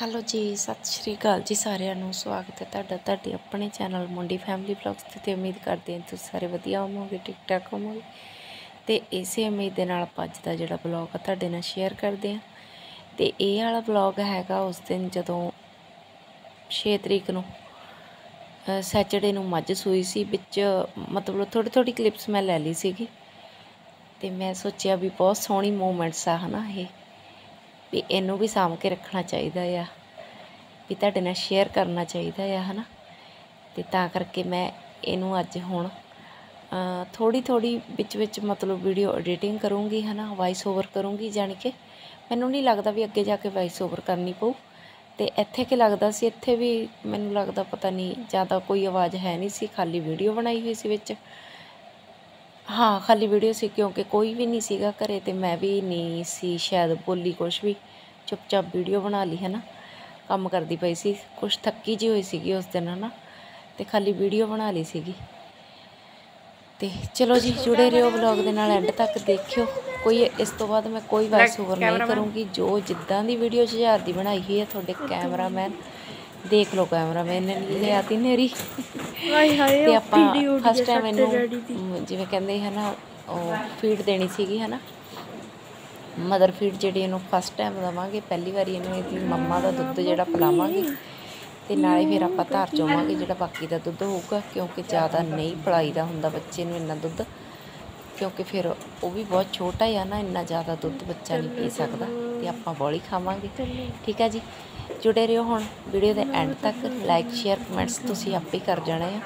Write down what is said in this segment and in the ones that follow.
Hello ਜੀ, ਸਤਿ ਸ਼੍ਰੀ ਅਕਾਲ ਜੀ ਸਾਰਿਆਂ ਨੂੰ, ਸਵਾਗਤ ਹੈ ਤੁਹਾਡਾ, ਤੁਹਾਡੇ ਆਪਣੇ ਚੈਨਲ ਮੁੰਡੀ ਫੈਮਿਲੀ ਵਲੌਗਸ ਤੇ ਤੇ ਉਮੀਦ ਕਰਦੇ ਹਾਂ ਤੁਸੀਂ ਸਾਰੇ ਵਧੀਆ ਹੋਵੋਗੇ ਠੀਕ ਠਾਕ ਹੋਵੋਗੇ। ਤੇ ਇਸੇ ਉਮੀਦ ਦੇ ਨਾਲ ਆਪਾਂ ਅੱਜ ਦਾ ਜਿਹੜਾ ਵਲੌਗ ਆ, ਤੁਹਾਡੇ ਨਾਲ ਸ਼ੇਅਰ ਕਰਦੇ ਹਾਂ। ਤੇ ਇਹ ਵਾਲਾ ਵਲੌਗ ਹੈਗਾ ਉਸ ਦਿਨ ਜਦੋਂ 6 ਤਰੀਕ ਨੂੰ ਸੈਚਰਡੇ ਨੂੰ ਮੱਝ ਸੂਈ ਸੀ, ਵਿੱਚ ਮਤਲਬ ਥੋੜੀ ਥੋੜੀ ਕਲਿੱਪਸ ਮੈਂ ਲੈ ਲਈ ਸੀਗੀ। ਤੇ ਮੈਂ ਸੋਚਿਆ ਵੀ ਬਹੁਤ ਸੋਹਣੀ ਮੂਮੈਂਟਸ ਆ, ਹਨਾ ਇਹ। ਵੀ ਇਹਨੂੰ ਵੀ ਸਾਂਭ ਕੇ ਰੱਖਣਾ ਚਾਹੀਦਾ ਆ। ਵੀ ਤੁਹਾਡੇ ਨਾਲ ਸ਼ੇਅਰ ਕਰਨਾ ਚਾਹੀਦਾ ਆ, ਹਨਾ? ਤੇ ਤਾਂ ਕਰਕੇ ਮੈਂ ਇਹਨੂੰ ਅੱਜ ਹੁਣ ਥੋੜੀ ਥੋੜੀ ਵਿੱਚ ਵਿੱਚ ਮਤਲਬ ਵੀਡੀਓ ਐਡੀਟਿੰਗ ਕਰੂੰਗੀ, ਹਨਾ? ਵਾਇਸ ਓਵਰ ਕਰੂੰਗੀ, ਜਾਣੀ ਕਿ ਮੈਨੂੰ ਨਹੀਂ ਲੱਗਦਾ ਵੀ ਅੱਗੇ ਜਾ ਕੇ ਵਾਇਸ ਓਵਰ ਕਰਨੀ ਪਊ। ਤੇ ਇੱਥੇ ਕਿ ਲੱਗਦਾ ਸੀ, ਇੱਥੇ ਵੀ ਮੈਨੂੰ ਲੱਗਦਾ ਪਤਾ ਨਹੀਂ, ਜ਼ਿਆਦਾ ਕੋਈ ਆਵਾਜ਼ ਹੈ ਨਹੀਂ ਸੀ, ਖਾਲੀ ਵੀਡੀਓ ਬਣਾਈ ਹੋਈ ਸੀ ਵਿੱਚ। ਹਾਂ, ਖਾਲੀ ਵੀਡੀਓ ਸੀ, ਕਿਉਂਕਿ ਕੋਈ ਵੀ ਨਹੀਂ ਸੀਗਾ ਘਰੇ ਤੇ ਮੈਂ ਵੀ ਨਹੀਂ ਸੀ, ਸ਼ਾਇਦ ਬੋਲੀ ਕੁਛ ਵੀ, ਚੁੱਪਚਾਪ ਵੀਡੀਓ ਬਣਾ ਲਈ ਹੈ ਨਾ ਕੰਮ ਕਰਦੀ ਪਈ ਸੀ। ਕੁਛ ਥੱਕੀ ਜੀ ਹੋਈ ਸੀਗੀ ਉਸ ਦਿਨ ਹਨਾ। ਤੇ ਖਾਲੀ ਵੀਡੀਓ ਬਣਾ ਲਈ ਸੀਗੀ। ਤੇ ਚਲੋ ਜੀ ਜੁੜੇ ਰਹੋ ਵਲੌਗ ਦੇ ਨਾਲ ਐਂਡ ਤੱਕ ਦੇਖਿਓ। ਕੋਈ ਇਸ ਤੋਂ ਬਾਅਦ ਮੈਂ ਕੋਈ ਵਾਇਸ ਓਵਰ ਨਹੀਂ ਕਰੂੰਗੀ। ਜੋ ਜਿੱਦਾਂ ਦੀ ਵੀਡੀਓ 6000 ਦੀ ਬਣਾਈ ਹੋਈ ਹੈ ਤੁਹਾਡੇ ਕੈਮਰਾਮੈਨ ਦੇਖ ਲਓ ਕੈਮਰਾਮੈਨ ਨੇ ਲਿਆਤੀ ਨੇਰੀ। ਹਾਏ ਹਾਏ ਤੇ ਆਪਾਂ ਫਸਟ ਟਾਈਮ ਇਹਨੂੰ ਜਿਵੇਂ ਕਹਿੰਦੇ ਹੈ ਨਾ ਉਹ ਫੀਡ ਦੇਣੀ ਸੀਗੀ ਹੈ ਨਾ ਮਦਰ ਫੀਡ ਜਿਹੜੀ ਇਹਨੂੰ ਫਸਟ ਟਾਈਮ ਦਵਾਂਗੇ, ਪਹਿਲੀ ਵਾਰੀ ਇਹਨੂੰ ਇਹਦੀ ਮੰਮਾ ਦਾ ਦੁੱਧ ਜਿਹੜਾ ਪਿਲਾਵਾਂਗੇ ਤੇ ਨਾਲੇ ਫਿਰ ਆਪਾਂ ਧਾਰ ਚੋਵਾਂਗੇ ਜਿਹੜਾ ਬਾਕੀ ਦਾ ਦੁੱਧ ਹੋਊਗਾ, ਕਿਉਂਕਿ ਜ਼ਿਆਦਾ ਨਹੀਂ ਪਿਲਾਈਦਾ ਹੁੰਦਾ ਬੱਚੇ ਨੂੰ ਇੰਨਾ ਦੁੱਧ, ਕਿਉਂਕਿ ਫਿਰ ਉਹ ਵੀ ਬਹੁਤ ਛੋਟਾ ਆ ਨਾ, ਇੰਨਾ ਜ਼ਿਆਦਾ ਦੁੱਧ ਬੱਚਾ ਨਹੀਂ ਪੀ ਸਕਦਾ ਤੇ ਆਪਾਂ ਬੋਲੀ ਖਾਵਾਂਗੇ। ਠੀਕ ਹੈ ਜੀ? ਜੁੜੇ ਰਹੋ ਹੁਣ ਵੀਡੀਓ ਦੇ ਐਂਡ ਤੱਕ ਲਾਈਕ ਸ਼ੇਅਰ ਕਮੈਂਟਸ ਤੁਸੀਂ ਆਪੇ ਕਰ ਜਾਣਾ ਆ।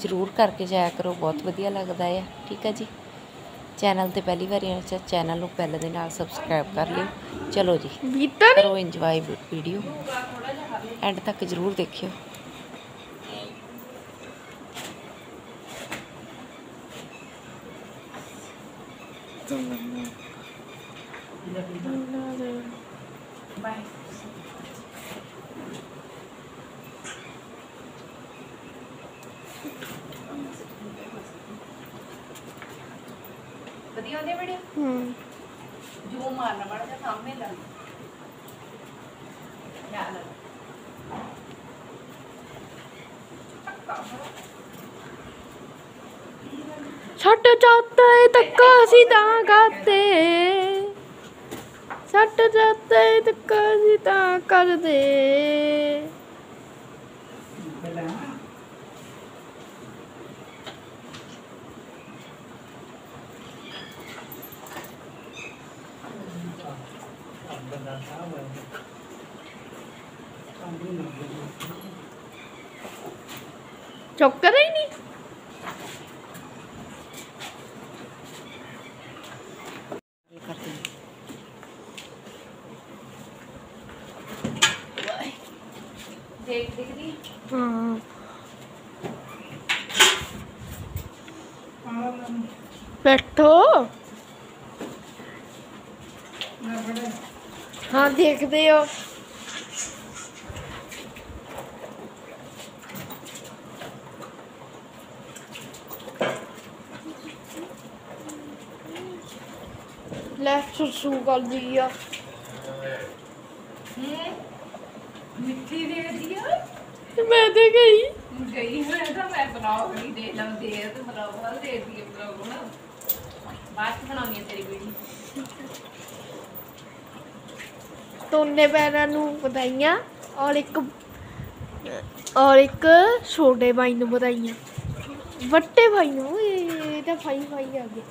ਜਰੂਰ ਕਰਕੇ ਜਾਇਆ ਕਰੋ, ਬਹੁਤ ਵਧੀਆ ਲੱਗਦਾ ਆ। ਠੀਕ ਹੈ ਜੀ? ਚੈਨਲ ਤੇ ਪਹਿਲੀ ਵਾਰੀ ਆਏ ਤਾਂ ਚੈਨਲ ਨੂੰ ਬੈਲ ਦੇ ਨਾਲ ਸਬਸਕ੍ਰਾਈਬ ਕਰ ਲਿਓ। ਚਲੋ ਜੀ ਬੀਤਾ ਕਰੋ ਇੰਜੋਏ ਵੀਡੀਓ ਐਂਡ ਤੱਕ ਜਰੂਰ ਦੇਖਿਓ। ਵਧੀਆ ਹੁੰਦੀ ਵੀਡੀਓ ਹੂੰ। ਜੋ ਮਾਰਨਾ ਮੜ ਜਾ ਸਾਹਮਣੇ ਲੱਗ ਯਾਰ ਛੱਟ ਜਾਤੇ ਤੱਕ ਅਸੀਂ ਤਾਂ ਗਾਤੇ ਛੱਟ ਜਾਤੇ ਤੱਕ ਅਸੀਂ ਤਾਂ ਕਰਦੇ। ਚੁੱਕਦਾ ਹੀ ਨਹੀਂ ਦੇਖ ਦਿਖਦੀ ਹਾਂ। ਬੈਠੋ। ਹਾਂ ਦੇਖਦੇ ਹੋ। ਲੈ ਸੁਸੂ ਕਰ ਦੀ ਆ ਮਿੱਠੀ ਦੇ ਦਿਆ ਤੇ ਮੈਂ ਤੇ ਗਈ ਗਈ ਮੈਂ ਤਾਂ ਮੈਂ ਬਲੌਗ ਨਹੀਂ ਦੇ ਲੰਦੇ ਤੇ ਬਲੌਗ ਵਾਲ ਦੇ ਦੀ ਬਲੌਗ ਨਾ ਬਾਅਦ ਚ ਬਣਾਉਣੀ ਹੈ ਤੇਰੀ ਵੀਡੀਓ ਦੋਨੇ ਭੈਣਾਂ ਨੂੰ ਵਧਾਈਆਂ ਔਰ ਇੱਕ ਔਰ ਇੱਕ ਛੋਟੇ ਭਾਈ ਨੂੰ ਵਧਾਈਆਂ ਵੱਡੇ ਭਾਈ ਨੂੰ ਇਹ ਇਹ ਤਾਂ ਭਾਈ ਭਾਈ ਆ ਗਿਆ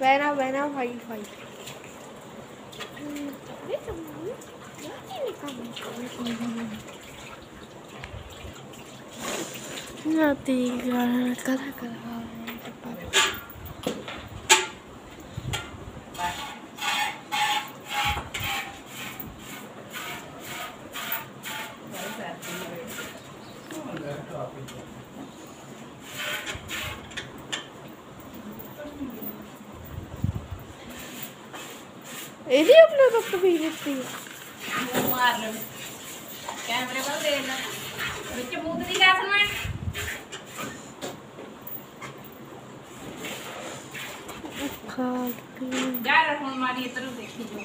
ਭੈਣਾ ਭੈਣਾ ਭਾਈ ਭਾਈ ਹਮ, ਇਹ ਤਾਂ ਮੰਮੀ, ਇਹ ਕੀ ਕੰਮ ਨਾ ਤੀ ਕਰਾ ਕਰਾ ਕਰਾ ਇਹਦੀ ਆਪਣੇ ਕੱਪ ਵੀ ਦਿੱਤੀ। ਮਾਰ ਲੈ ਕੈਮਰੇ ਵੱਲ ਦੇ ਲੈ ਵਿੱਚ ਮੂੰਹ ਦੀ ਗੱਲ ਸੁਣ ਮੈਂ। ਖਾ ਕੇ ਜਾ ਹੁਣ ਮਾਰੀ ਇੱਧਰ ਨੂੰ ਦੇਖੀ ਜੋ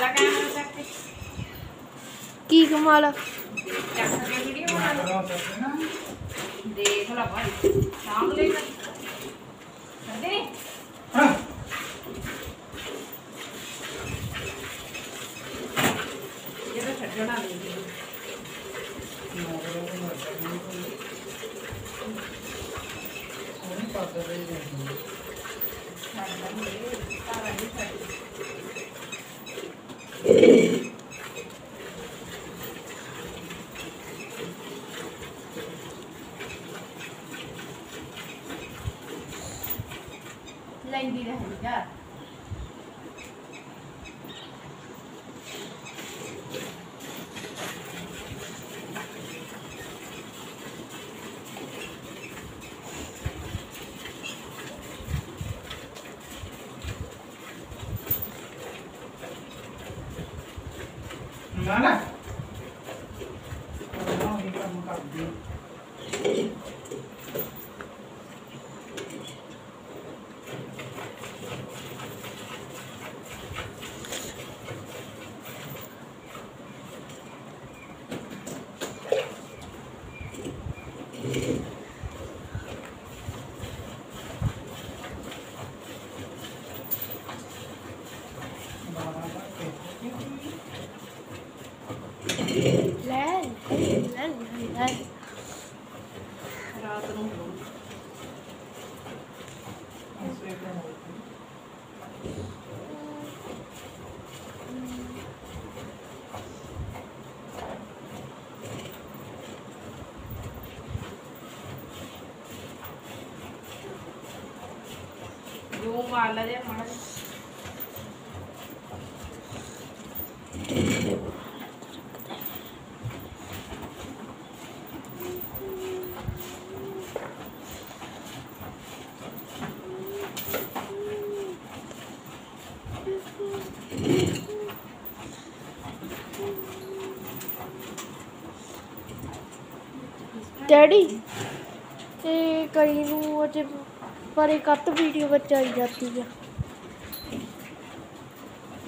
ਲਾ ਕੈਮਰਾ ਚੱਕ ਕੇ। ਕੀ ਕਮਾਲ ਚੱਕ ਕੇ ਵੀਡੀਓ ਬਣਾ ਦੇਖ ਲਾ ਭਾਈ ਸਾਂਭ ਇਹ ਤਾਂ ਛੱਡਣਾ ਨਹੀਂ ਲੈਂਦੀ ਉਹ ਨਹੀਂ ਕੰਮ ਕਰਦੀ ਲੈ ਲੈ ਲੈ ਲੈ ਰਾਤ ਨੂੰ ਹੋਊ। ਜੋ ਮਾਰ ਲਾ ਡੈਡੀ। ਤੇ ਕਈ ਨੂੰ ਅਜੇ ਪਰ ਇੱਕ ਅੱਤ ਵੀਡੀਓ ਵਿੱਚ ਆਈ ਜਾਂਦੀ ਆ।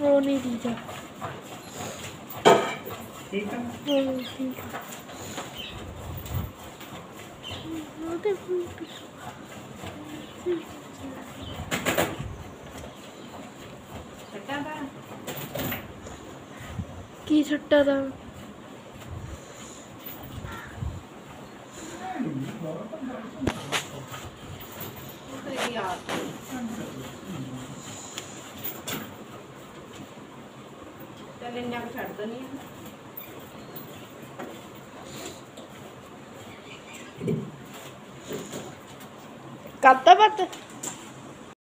ਉਹ ਨਹੀਂ ਦੀ ਜਾ ਠੀਕ ਠੀਕ ਆ। ਕੀ ਛੱਟਾ ਦਾ? ਇੰਨਾ ਕੁ ਛੱਡ ਦਨੀ ਕਰਤਾ ਬੱਤ